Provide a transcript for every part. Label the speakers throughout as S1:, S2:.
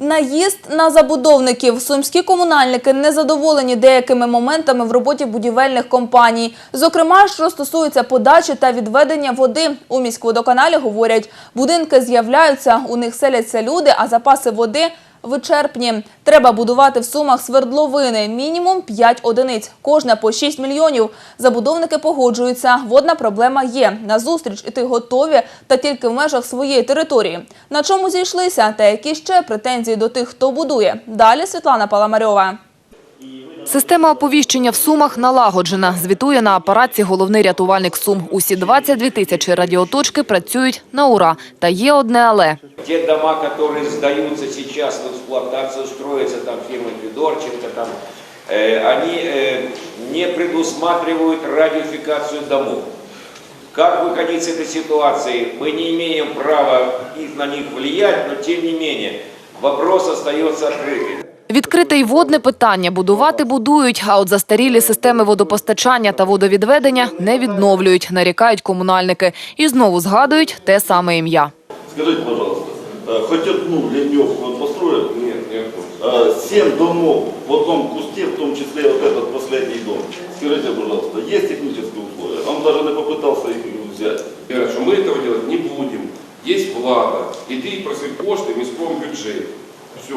S1: Наїзд на забудовників. Сумські комунальники незадоволені деякими моментами в роботі будівельних компаній. Зокрема, що стосується подачі та відведення води. У міськводоканалі говорять, будинки з'являються, у них селяться люди, а запаси води вичерпні. Треба будувати в Сумах свердловини. Мінімум 5 одиниць. Кожна по 6 мільйонів. Забудовники погоджуються. Водна проблема є. На зустріч іти готові, та тільки в межах своєї території. На чому зійшлися та які ще претензії до тих, хто будує? Далі Світлана Паламарьова.
S2: Система оповіщення в Сумах налагоджена. Звітує на апараті головний рятувальник Сум. Усі 22 тисячі радіоточки працюють на ура. Та є одне але
S3: Те дома, которые сдаются сейчас в эксплуатацию, строятся там фирмой Федорченко, там, э, они э, не предусматривают радиофикацию домов. Как выходить с этой ситуации? Мы не имеем права их- на них влиять, но тем не менее вопрос остается открытым.
S2: Відкрите й водне питання. Будувати будують, а от застарілі системи водопостачання та водовідведення не відновлюють, нарікають комунальники. І знову згадують те саме ім'я.
S4: Скажите, пожалуйста, э, хоть одну ливневку вот построят?
S3: Нет, нет.
S4: Э, Семь домов в одном кусте, в том числе вот этот последний дом. Скажите, пожалуйста, есть технические условия? Он даже не попытался их взять.
S5: Говорят, что мы этого делать не будем. Есть влада. Иди и проси кошти в міському бюджеті. Все.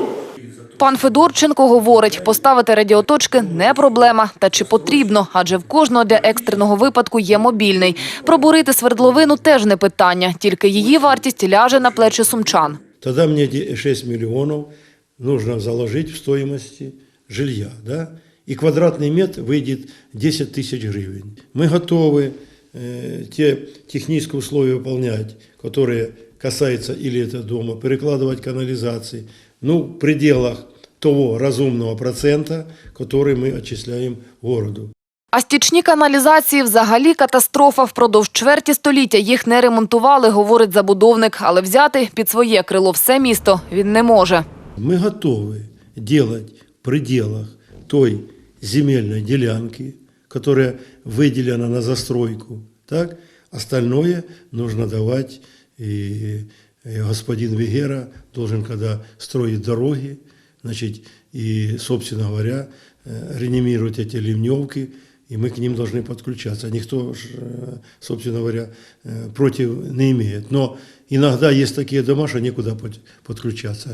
S2: Пан Федорченко говорить, поставити радіоточки не проблема. Та чи потрібно? Адже в кожного для екстреного випадку є мобільний. Пробурити свердловину теж не питання, тільки її вартість ляже на плечі сумчан.
S6: Тогда мне эти 6 миллионов нужно заложить в стоимости жилья, да? И квадратный метр выйдет 10 тысяч гривен. Мы готовы э, те технические условия выполнять, которые касаются или это дома, перекладывать канализации, ну, в пределах того разумного процента, который мы отчисляем городу.
S2: А стічні каналізації взагалі катастрофа. Впродовж чверті століття їх не ремонтували, говорить забудовник. Але взяти під своє крило все місто він не може.
S6: Мы готовы делать в пределах той земельной делянки, которая выделена на застройку. Так? Остальное нужно давать, и, и господин Вегера должен, когда строить дороги, значит, и, собственно говоря, э, реанимировать эти ливневки, и мы к ним должны подключаться. Никто, ж, э, собственно говоря, э, против не имеет. Но иногда есть такие дома, что некуда под- подключаться.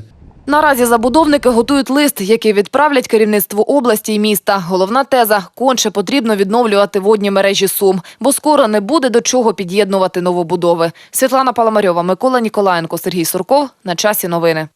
S2: Наразі забудовники готують лист, який відправлять керівництву області і міста. Головна теза – конче потрібно відновлювати водні мережі Сум, бо скоро не буде до чого під'єднувати новобудови. Світлана Паламарьова, Микола Ніколаєнко, Сергій Сурков. На часі новини.